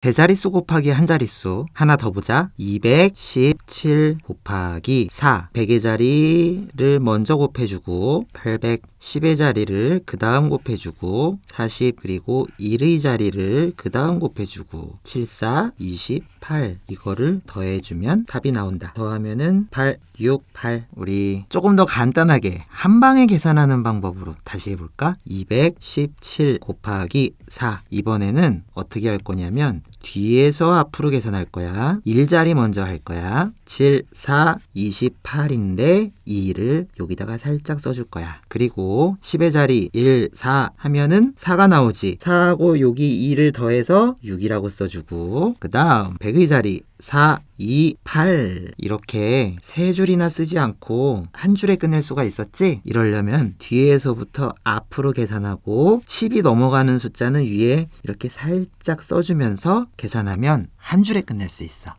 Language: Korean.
대자릿수 곱하기 한 자릿수. 하나 더 보자. 217 곱하기 4 100의 자리를 먼저 곱해주고 810의 자리를 그 다음 곱해주고 40 그리고 1의 자리를 그 다음 곱해주고 74 28 이거를 더해주면 답이 나온다 더하면은 8 6 8 우리 조금 더 간단하게 한 방에 계산하는 방법으로 다시 해볼까 217 곱하기 4 이번에는 어떻게 할 거냐면 뒤에서 앞으로 계산할 거야. 1자리 먼저 할 거야. 7, 4, 28인데 2를 여기다가 살짝 써줄 거야. 그리고 10의 자리 1, 4 하면은 4가 나오지. 4하고 여기 2를 더해서 6이라고 써주고 그 다음 100의 자리 4, 2, 8 이렇게 세 줄이나 쓰지 않고 한 줄에 끝낼 수가 있었지? 이러려면 뒤에서부터 앞으로 계산하고 10이 넘어가는 숫자는 위에 이렇게 살짝 써주면서 계산하면 한 줄에 끝낼 수 있어.